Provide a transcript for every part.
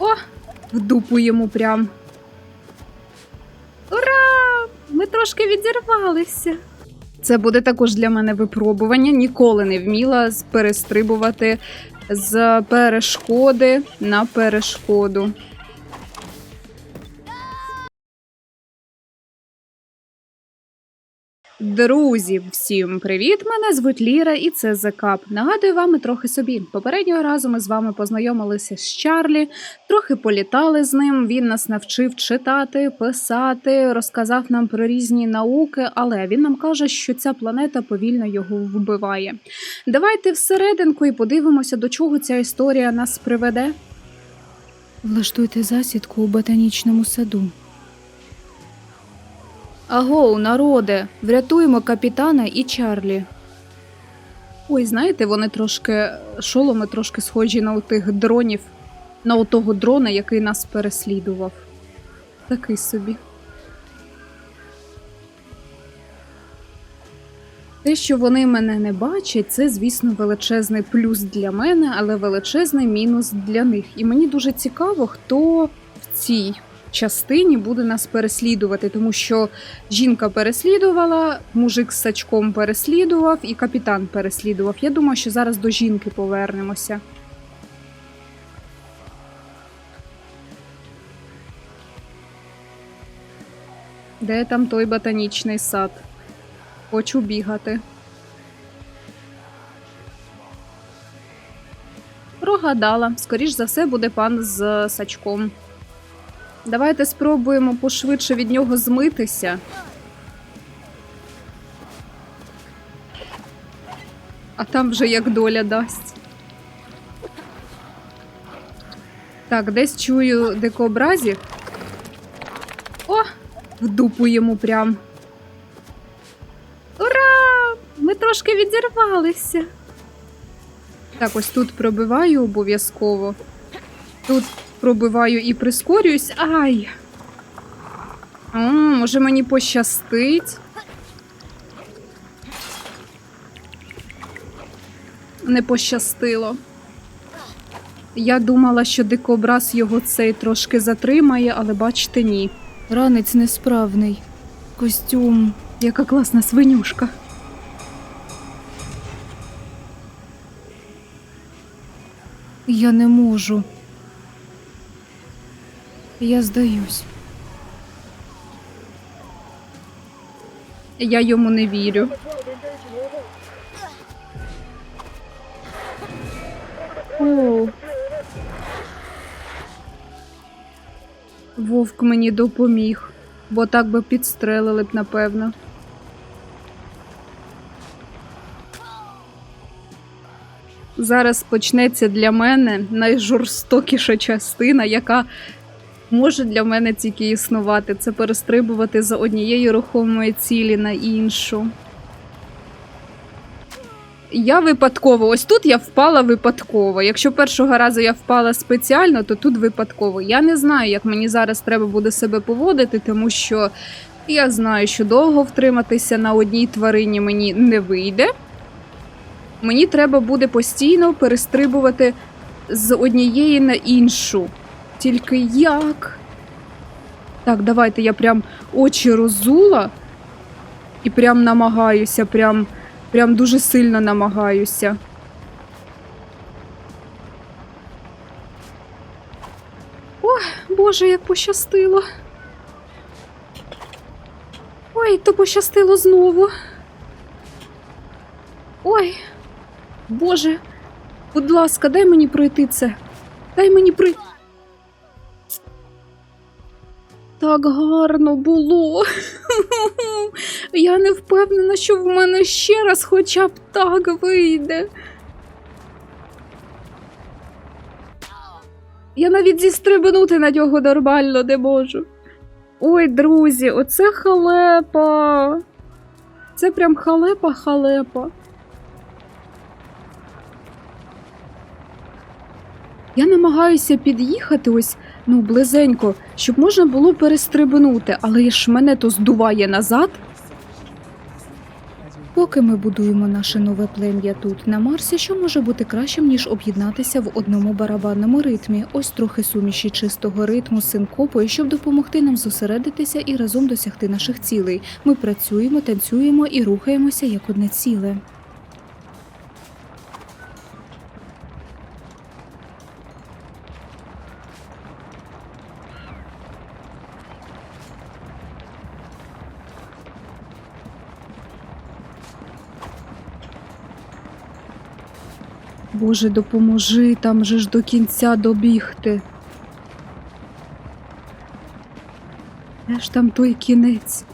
О, в дупу йому прям. Ура! Ми трошки відірвалися. Це буде також для мене випробування. Ніколи не вміла перестрибувати з перешкоди на перешкоду. Друзі, всім привіт! Мене звуть Ліра, і це Закап. Нагадую вам трохи собі. Попереднього разу ми з вами познайомилися з Чарлі, трохи політали з ним. Він нас навчив читати, писати, розказав нам про різні науки, але він нам каже, що ця планета повільно його вбиває. Давайте всерединку і подивимося, до чого ця історія нас приведе. Влаштуйте засідку у ботанічному саду. Агоу, народе, врятуємо капітана і Чарлі. Ой, знаєте, вони трошки шоломи трошки схожі на тих дронів, на отого дрона, який нас переслідував. Такий собі. Те, що вони мене не бачать, це, звісно, величезний плюс для мене, але величезний мінус для них. І мені дуже цікаво, хто в цій частині буде нас переслідувати, тому що жінка переслідувала, мужик з сачком переслідував і капітан переслідував. Я думаю, що зараз до жінки повернемося. Де там той ботанічний сад? Хочу бігати. Прогадала. Скоріш за все буде пан з сачком. Давайте спробуємо пошвидше від нього змитися. А там вже як доля дасть. Так, десь чую дикообразів. О! В дупу йому прям. Ура! Ми трошки відірвалися. Так, ось тут пробиваю обов'язково. Тут пробиваю і прискорююсь. Ай! О, може мені пощастить. Не пощастило. Я думала, що дикобраз його цей трошки затримає, але бачите, ні. Ранець несправний. Костюм. Яка класна свинюшка. Я не можу. Я здаюсь. Я йому не вірю. Вовк мені допоміг, бо так би підстрелили б, напевно. Зараз почнеться для мене найжорстокіша частина, яка може для мене тільки існувати. Це перестрибувати з однієї рухомої цілі на іншу. Я випадково, ось тут я впала випадково. Якщо першого разу я впала спеціально, то тут випадково. Я не знаю, як мені зараз треба буде себе поводити, тому що я знаю, що довго втриматися на одній тварині мені не вийде. Мені треба буде постійно перестрибувати з однієї на іншу. Тільки як? Так, давайте я прям очі розула і прям намагаюся, прям, прям дуже сильно намагаюся. Ой, Боже, як пощастило. Ой, то пощастило знову. Ой, Боже, будь ласка, дай мені пройти це. Дай мені пройти. Так гарно було. Я не впевнена, що в мене ще раз хоча б так вийде. Я навіть зістрибнути на нього нормально не можу. Ой, друзі, оце халепа. Це прям халепа-халепа. Я намагаюся під'їхати ось ну близенько, щоб можна було перестрибнути, але ж мене то здуває назад. Поки ми будуємо наше нове плем'я тут на Марсі, що може бути кращим, ніж об'єднатися в одному барабанному ритмі. Ось трохи суміші чистого ритму з синкопою, щоб допомогти нам зосередитися і разом досягти наших цілей. Ми працюємо, танцюємо і рухаємося як одне ціле. Боже, допоможи, там же ж до кінця добігти. Де ж там той кінець?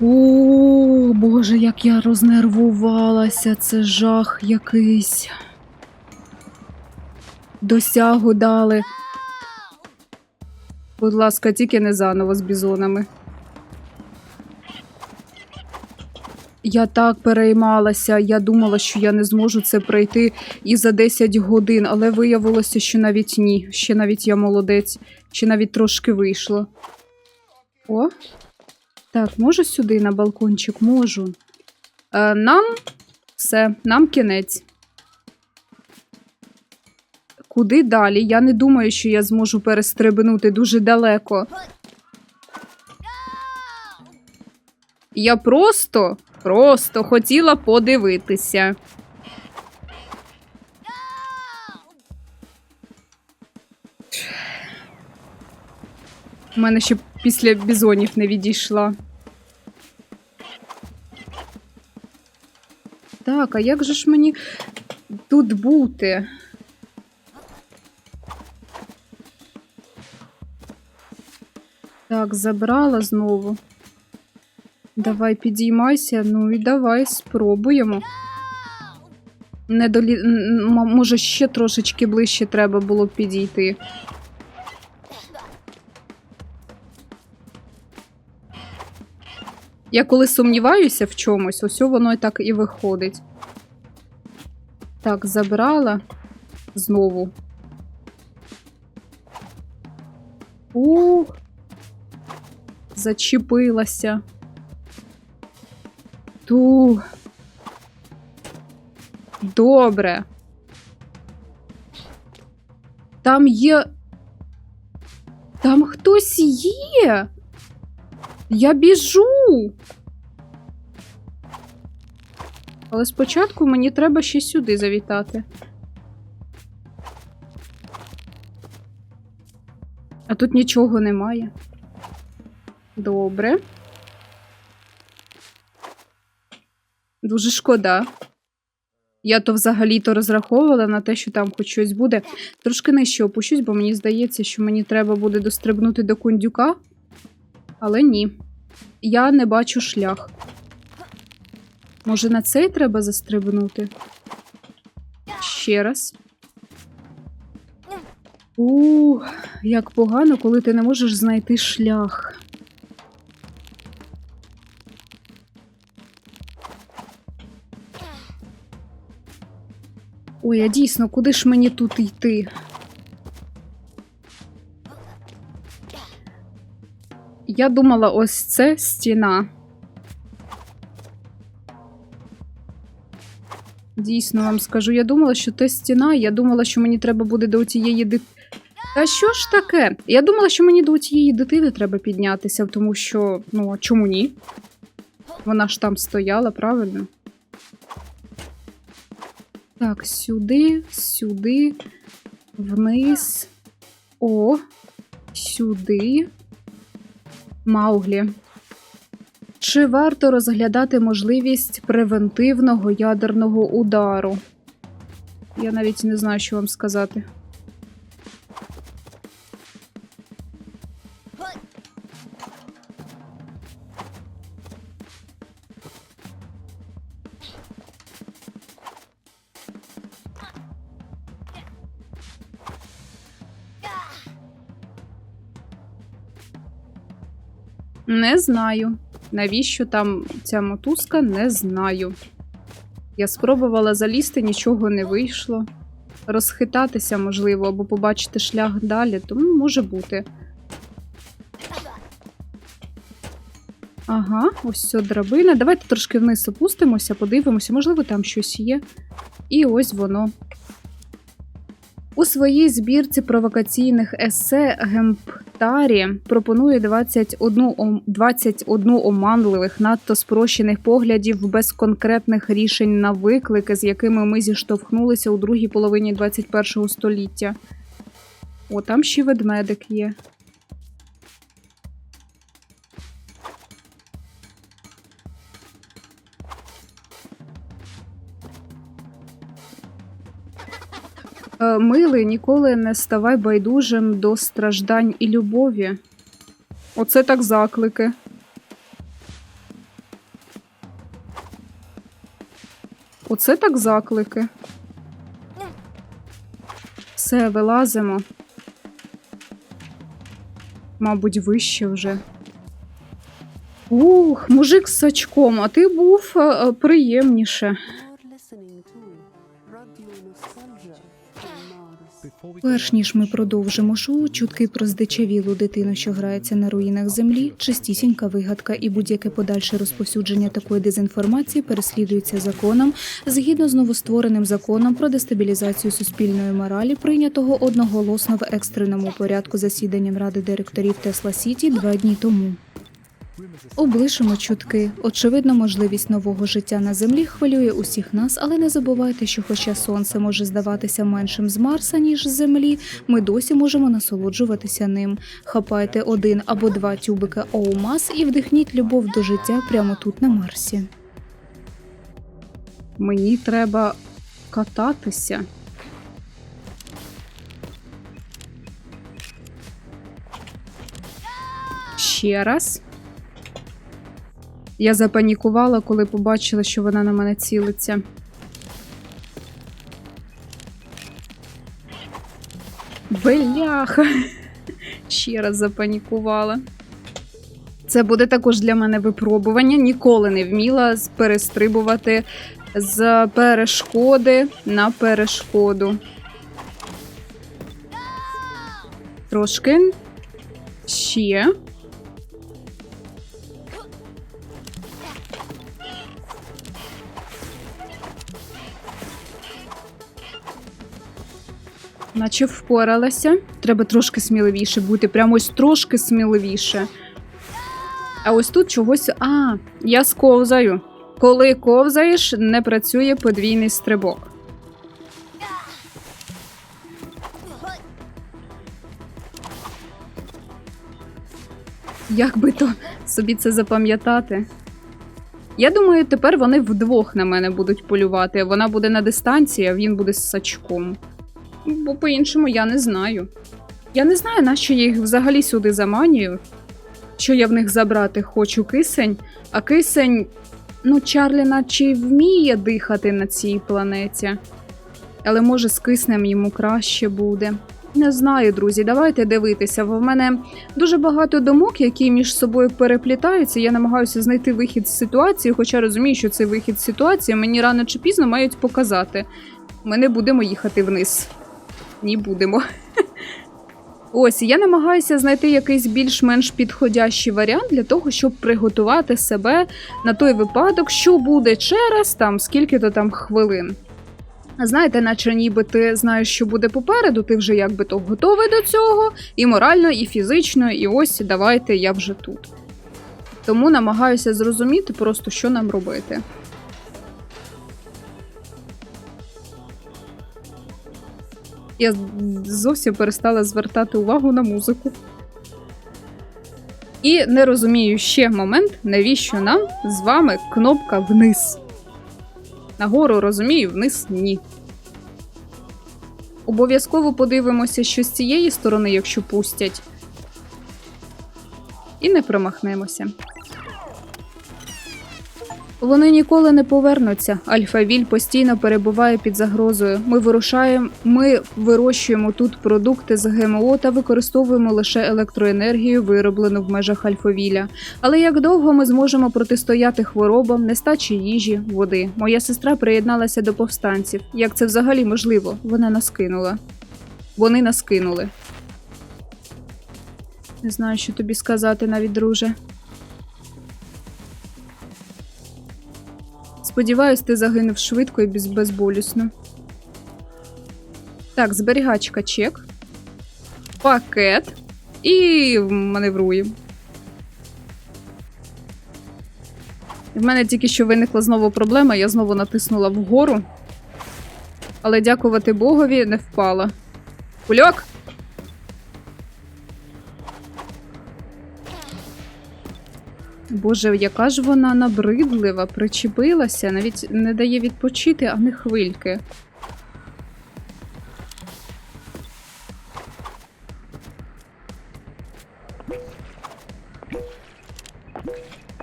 О, Боже, як я рознервувалася, це жах якийсь. Досягу дали. Будь ласка, тільки не заново з бізонами. Я так переймалася, я думала, що я не зможу це пройти і за 10 годин, але виявилося, що навіть ні. Ще навіть я молодець, ще навіть трошки вийшло. О, так, можу сюди на балкончик? Можу. Е, нам все, нам кінець. Куди далі? Я не думаю, що я зможу перестрибнути дуже далеко. Я просто, просто хотіла подивитися. У мене ще після бізонів не відійшла. Так, а як же ж мені тут бути? Так, забрала знову. Давай підіймайся, ну і давай спробуємо. Не Може, ще трошечки ближче треба було підійти. Я коли сумніваюся в чомусь, ось воно і так і виходить. Так, забрала знову. Ух. Зачепилася. Ту. Добре. Там є. Там хтось є. Я біжу. Але спочатку мені треба ще сюди завітати. А тут нічого немає. Добре. Дуже шкода. Я то взагалі-то розраховувала на те, що там хоч щось буде. Трошки нижче опущусь, бо мені здається, що мені треба буде дострибнути до кундюка. Але ні. Я не бачу шлях. Може, на цей треба застрибнути? Ще раз. У, як погано, коли ти не можеш знайти шлях. Ой, а дійсно, куди ж мені тут йти? Я думала, ось це стіна. Дійсно вам скажу, я думала, що це стіна, я думала, що мені треба буде до тієї дитини. Та що ж таке? Я думала, що мені до тієї дитини треба піднятися, тому що, ну, чому ні? Вона ж там стояла, правильно? Так, сюди, сюди, вниз. О, сюди. Мауглі. Чи варто розглядати можливість превентивного ядерного удару? Я навіть не знаю, що вам сказати. Не знаю. Навіщо там ця мотузка, не знаю. Я спробувала залізти, нічого не вийшло. Розхитатися можливо, або побачити шлях далі, тому може бути. Ага, ось ця драбина. Давайте трошки вниз опустимося, подивимося, можливо, там щось є. І ось воно. У своїй збірці провокаційних есе Гемптарі пропонує 21, ом- 21 оманливих, надто спрощених поглядів без конкретних рішень на виклики, з якими ми зіштовхнулися у другій половині 21 століття. О, там ще ведмедик є. Милий, ніколи не ставай байдужим до страждань і любові. Оце так заклики. Оце так заклики. Все, вилазимо. Мабуть, вище вже. Ух, мужик з сачком, а ти був е, е, приємніше. Перш ніж ми продовжимо шоу, чутки про здичавілу дитину, що грається на руїнах землі, чистісінька вигадка і будь-яке подальше розповсюдження такої дезінформації переслідується законом згідно з новоствореним законом про дестабілізацію суспільної моралі, прийнятого одноголосно в екстреному порядку засіданням ради директорів Тесла Сіті два дні тому. Облишимо чутки. Очевидно, можливість нового життя на землі хвилює усіх нас, але не забувайте, що хоча сонце може здаватися меншим з Марса, ніж з землі, ми досі можемо насолоджуватися ним. Хапайте один або два тюбика Оумас і вдихніть любов до життя прямо тут на Марсі. Мені треба кататися. Ще раз. Я запанікувала, коли побачила, що вона на мене цілиться. Бляха. Ще раз запанікувала. Це буде також для мене випробування. Ніколи не вміла перестрибувати з перешкоди на перешкоду. Трошки. Ще. Наче впоралася. Треба трошки сміливіше бути. Прямо ось трошки сміливіше. А ось тут чогось. А, я сковзаю. Коли ковзаєш, не працює подвійний стрибок. Як би то собі це запам'ятати? Я думаю, тепер вони вдвох на мене будуть полювати. Вона буде на дистанції, а він буде з сачком. Бо по-іншому я не знаю. Я не знаю, нащо я їх взагалі сюди заманюю. Що я в них забрати хочу кисень, а кисень, ну, Чарлі наче й вміє дихати на цій планеті. Але може з киснем йому краще буде. Не знаю, друзі, давайте дивитися. бо В мене дуже багато думок, які між собою переплітаються. Я намагаюся знайти вихід з ситуації, хоча розумію, що цей вихід з ситуації мені рано чи пізно мають показати. Ми не будемо їхати вниз. Ні, будемо. Ось, і я намагаюся знайти якийсь більш-менш підходящий варіант для того, щоб приготувати себе на той випадок, що буде через там скільки-то там хвилин. Знаєте, наче ніби ти знаєш, що буде попереду, ти вже якби то готовий до цього, і морально, і фізично, і ось давайте я вже тут. Тому намагаюся зрозуміти просто, що нам робити. Я зовсім перестала звертати увагу на музику. І не розумію ще момент, навіщо нам з вами кнопка вниз. Нагору розумію, вниз ні. Обов'язково подивимося, що з цієї сторони, якщо пустять. І не промахнемося. Вони ніколи не повернуться. Альфа-Віль постійно перебуває під загрозою. Ми вирушаємо, ми вирощуємо тут продукти з ГМО та використовуємо лише електроенергію, вироблену в межах Альфа-Віля. Але як довго ми зможемо протистояти хворобам, нестачі їжі, води? Моя сестра приєдналася до повстанців. Як це взагалі можливо? Вона нас кинула. Вони нас кинули. Не знаю, що тобі сказати навіть, друже. Сподіваюсь, ти загинув швидко і безболісно. Так, зберігачка чек. Пакет. І маневруємо. В мене тільки що виникла знову проблема, я знову натиснула вгору. Але дякувати Богові не впала. Кульок! Боже, яка ж вона набридлива, причепилася, навіть не дає відпочити, а не хвильки.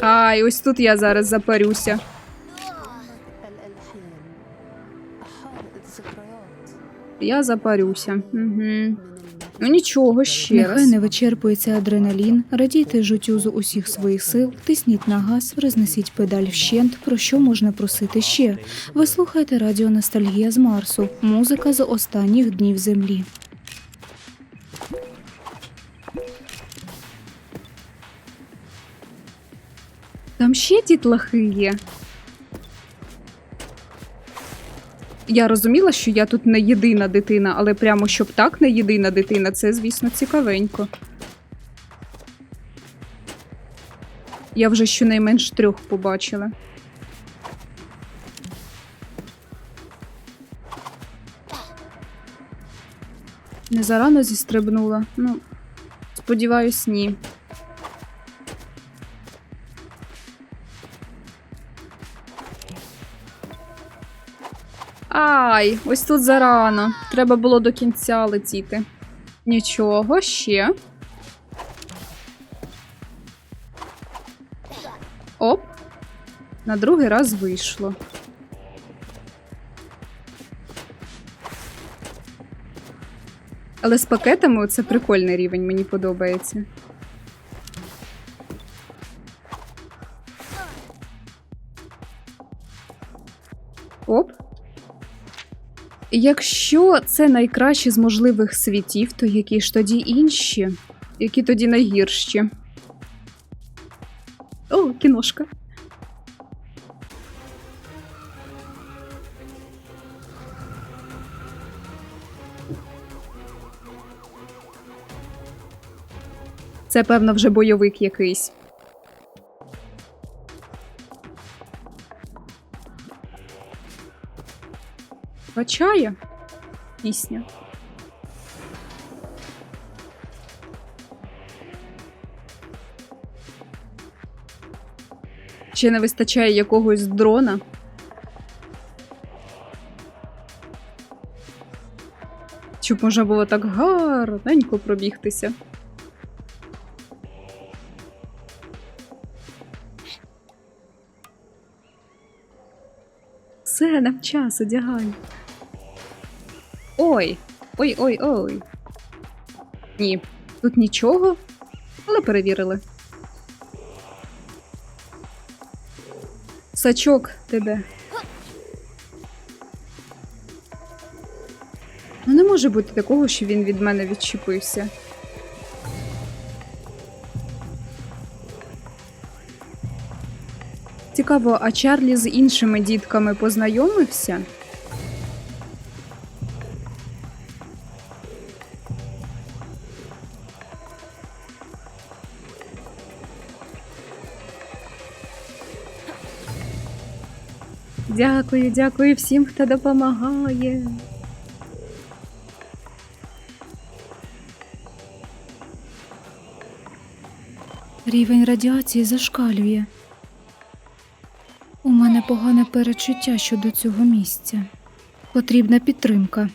Ай, ось тут я зараз запарюся. Я запарюся. Угу. Ну нічого, ще Нехай раз. не вичерпується адреналін, радійте життю з усіх своїх сил, тисніть на газ, рознесіть педаль вщент, про що можна просити ще. Ви слухаєте радіо Ностальгія з Марсу, музика з останніх днів землі. Там ще дітлахи є. Я розуміла, що я тут не єдина дитина, але прямо щоб так не єдина дитина, це, звісно, цікавенько. Я вже щонайменш трьох побачила. Не зарано зістрибнула. Ну, сподіваюсь, ні. Ай, ось тут зарано. Треба було до кінця летіти. Нічого, ще. Оп. На другий раз вийшло. Але з пакетами це прикольний рівень, мені подобається. Якщо це найкраще з можливих світів, то які ж тоді інші? Які тоді найгірші? О, кіношка. Це, певно, вже бойовик якийсь. Качає пісня. Ще не вистачає якогось дрона. Щоб можна було так гарненько пробігтися. Все, нам час, одягай. Ой, ой, ой, ой. Ні, тут нічого, але перевірили. Сачок, ти де? Ну не може бути такого, що він від мене відчепився. Цікаво, а Чарлі з іншими дітками познайомився? Дякую, дякую всім, хто допомагає. Рівень радіації зашкалює. У мене погане перечуття щодо цього місця. Потрібна підтримка.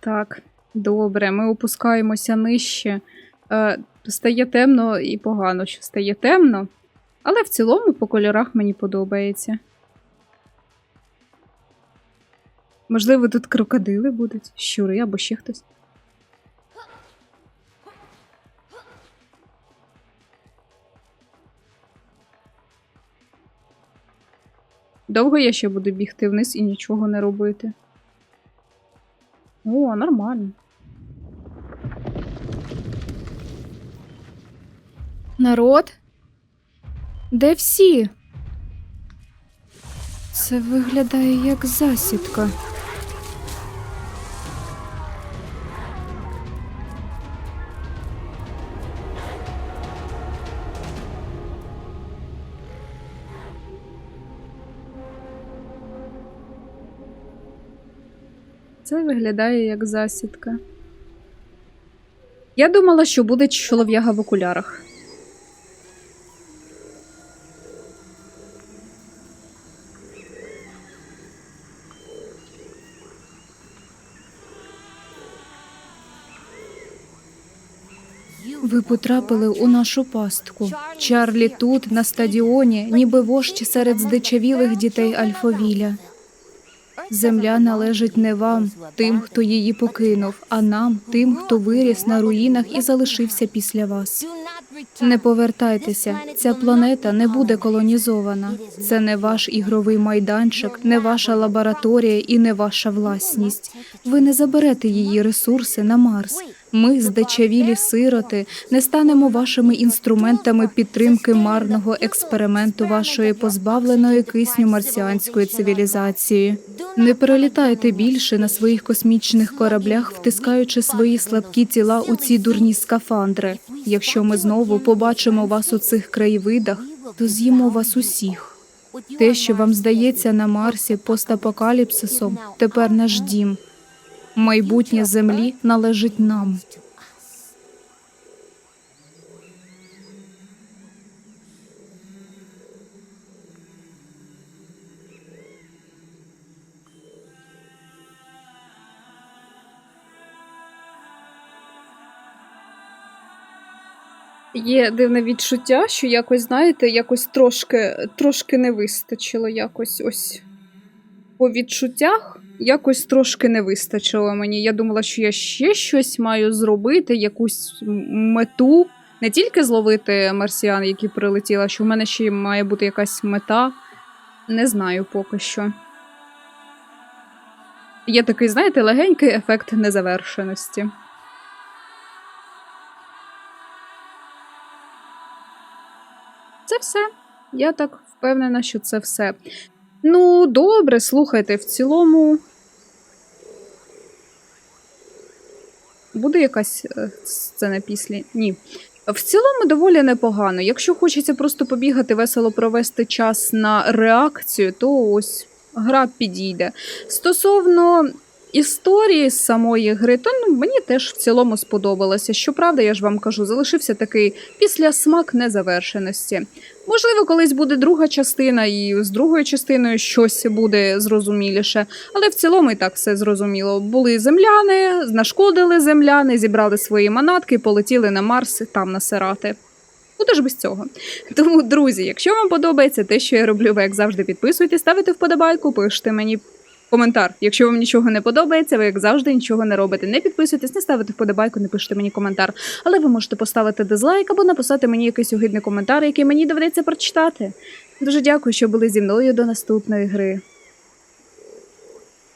Так, добре, ми опускаємося нижче. Е, стає темно і погано, що стає темно. Але в цілому по кольорах мені подобається. Можливо, тут крокодили будуть, щури або ще хтось. Довго я ще буду бігти вниз і нічого не робити. О, нормально. Народ. Де всі? Це виглядає як засідка. Це виглядає як засідка. Я думала, що буде чолов'яга в окулярах. Ви потрапили у нашу пастку. Чарлі тут, на стадіоні, ніби вождь серед здичавілих дітей Альфовіля. Земля належить не вам, тим, хто її покинув, а нам, тим, хто виріс на руїнах і залишився після вас. Не повертайтеся, ця планета не буде колонізована. Це не ваш ігровий майданчик, не ваша лабораторія і не ваша власність. Ви не заберете її ресурси на Марс. Ми, здичавілі сироти, не станемо вашими інструментами підтримки марного експерименту вашої позбавленої кисню марсіанської цивілізації. Не перелітайте більше на своїх космічних кораблях, втискаючи свої слабкі тіла у ці дурні скафандри. Якщо ми знову побачимо вас у цих краєвидах, то з'їмо вас усіх. Те, що вам здається на Марсі постапокаліпсисом, тепер наш дім. Майбутнє землі належить нам. Є дивне відчуття, що якось, знаєте, якось трошки, трошки не вистачило. Якось ось по відчуттях якось трошки не вистачило мені. Я думала, що я ще щось маю зробити, якусь мету. Не тільки зловити марсіан, які прилетіли, а що в мене ще має бути якась мета. Не знаю поки що. Є такий, знаєте, легенький ефект незавершеності. Це все. Я так впевнена, що це все. Ну, добре, слухайте, в цілому. Буде якась е, сцена після? Ні. В цілому доволі непогано. Якщо хочеться просто побігати, весело провести час на реакцію, то ось гра підійде. Стосовно історії з самої гри, то ну, мені теж в цілому сподобалося. Щоправда, я ж вам кажу, залишився такий післясмак незавершеності. Можливо, колись буде друга частина, і з другою частиною щось буде зрозуміліше. Але в цілому і так все зрозуміло. Були земляни, нашкодили земляни, зібрали свої манатки, полетіли на Марс там насирати. Куди ж без цього? Тому, друзі, якщо вам подобається те, що я роблю, ви як завжди підписуйтесь, ставите вподобайку, пишете мені коментар. Якщо вам нічого не подобається, ви як завжди нічого не робите. Не підписуйтесь, не ставите вподобайку, не пишете мені коментар. Але ви можете поставити дизлайк або написати мені якийсь огидний коментар, який мені доведеться прочитати. Дуже дякую, що були зі мною до наступної гри.